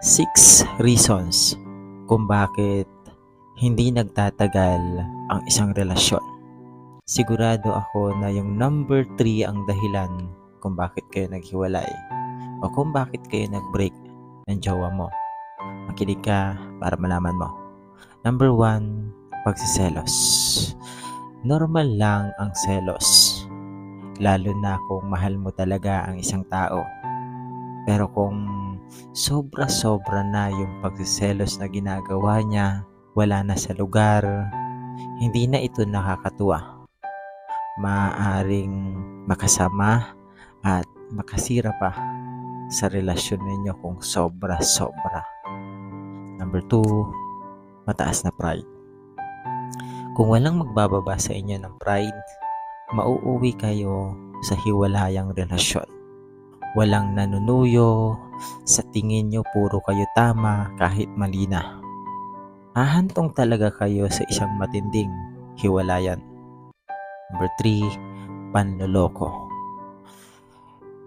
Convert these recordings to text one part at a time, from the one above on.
Six reasons kung bakit hindi nagtatagal ang isang relasyon. Sigurado ako na yung number 3 ang dahilan kung bakit kayo naghiwalay o kung bakit kayo nag-break ng jowa mo. Makinig ka para malaman mo. Number 1, pagsiselos. Normal lang ang selos. Lalo na kung mahal mo talaga ang isang tao. Pero kung sobra-sobra na yung pagsiselos na ginagawa niya, wala na sa lugar, hindi na ito nakakatuwa. Maaaring makasama at makasira pa sa relasyon ninyo kung sobra-sobra. Number two, mataas na pride. Kung walang magbababa sa inyo ng pride, mauuwi kayo sa hiwalayang relasyon. Walang nanunuyo, sa tingin nyo puro kayo tama kahit mali na. Hahantong talaga kayo sa isang matinding hiwalayan. Number 3, panloloko.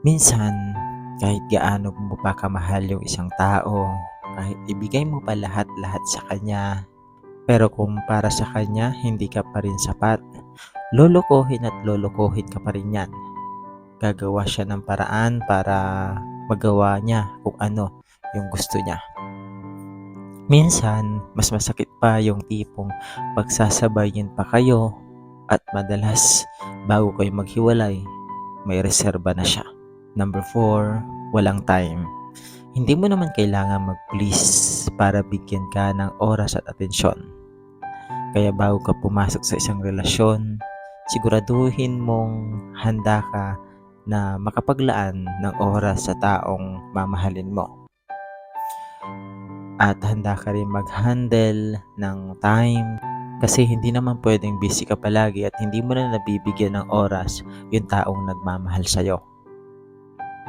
Minsan, kahit gaano mo pa kamahal yung isang tao, kahit ibigay mo pa lahat-lahat sa kanya, pero kung para sa kanya hindi ka pa rin sapat, lolokohin at lolokohin ka pa rin yan. Gagawa siya ng paraan para magawa niya kung ano yung gusto niya. Minsan, mas masakit pa yung tipong pagsasabayin pa kayo at madalas bago kayo maghiwalay, may reserba na siya. Number 4, walang time. Hindi mo naman kailangan mag-please para bigyan ka ng oras at atensyon. Kaya bago ka pumasok sa isang relasyon, siguraduhin mong handa ka na makapaglaan ng oras sa taong mamahalin mo. At handa ka rin mag-handle ng time kasi hindi naman pwedeng busy ka palagi at hindi mo na nabibigyan ng oras yung taong nagmamahal sa'yo.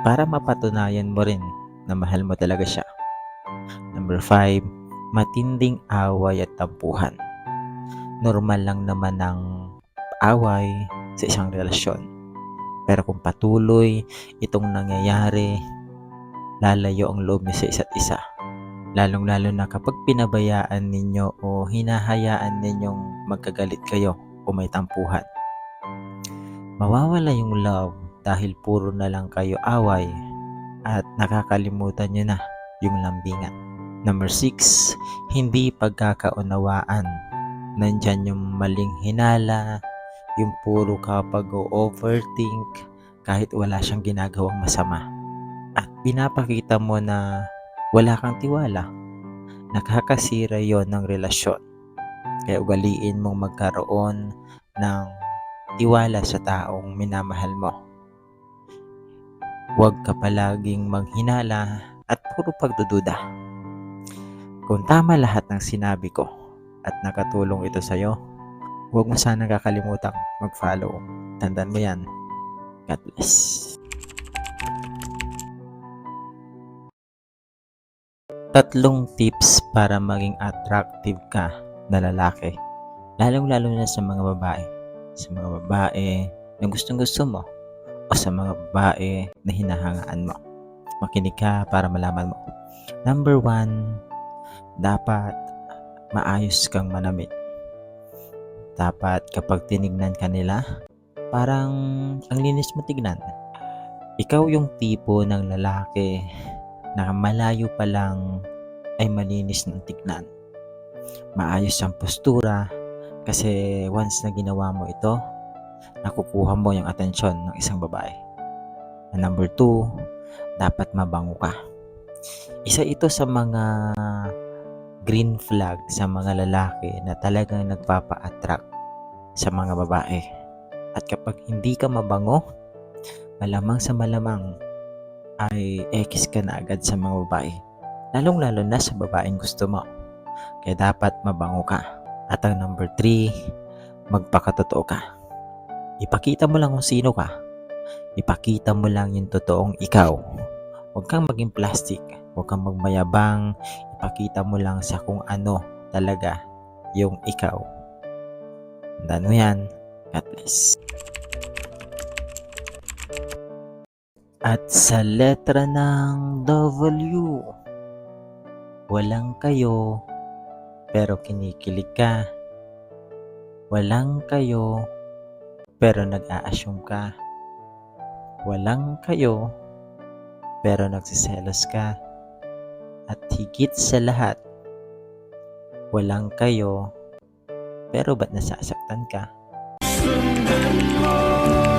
Para mapatunayan mo rin na mahal mo talaga siya. Number 5, matinding away at tampuhan. Normal lang naman ang away sa isang relasyon. Pero kung patuloy itong nangyayari, lalayo ang loob niyo sa isa't isa. Lalong-lalo na kapag pinabayaan ninyo o hinahayaan ninyong magkagalit kayo o may tampuhan. Mawawala yung love dahil puro na lang kayo away at nakakalimutan nyo na yung lambingan. Number 6, hindi pagkakaunawaan. Nandyan yung maling hinala, yung puro kapag overthink kahit wala siyang ginagawang masama. At pinapakita mo na wala kang tiwala. Nakakasira yon ng relasyon. Kaya ugaliin mong magkaroon ng tiwala sa taong minamahal mo. Huwag ka palaging manghinala at puro pagdududa. Kung tama lahat ng sinabi ko at nakatulong ito sa'yo, huwag mo sana kakalimutan mag-follow. Tandaan mo yan. God bless. Tatlong tips para maging attractive ka na lalaki. Lalong-lalo na sa mga babae. Sa mga babae na gustong gusto mo o sa mga babae na hinahangaan mo. Makinig ka para malaman mo. Number one, dapat maayos kang manamit. Dapat kapag tinignan ka nila, parang ang linis mo tignan. Ikaw yung tipo ng lalaki na malayo pa lang ay malinis ng tignan. Maayos ang postura kasi once na ginawa mo ito, nakukuha mo yung atensyon ng isang babae. And number two, dapat mabango ka. Isa ito sa mga green flag sa mga lalaki na talagang nagpapa-attract sa mga babae. At kapag hindi ka mabango, malamang sa malamang ay X ka na agad sa mga babae. Lalong-lalo na sa babaeng gusto mo. Kaya dapat mabango ka. At ang number 3, magpakatotoo ka. Ipakita mo lang kung sino ka. Ipakita mo lang yung totoong ikaw. Huwag kang maging plastic. Huwag kang magmayabang. Ipakita mo lang sa kung ano talaga yung ikaw. Tandaan mo yan. God bless. At sa letra ng W, Walang kayo, pero kinikilig ka. Walang kayo, pero nag-a-assume ka. Walang kayo, pero nagsiselos ka. At higit sa lahat, walang kayo, pero ba't nasasaktan ka? Sundan mo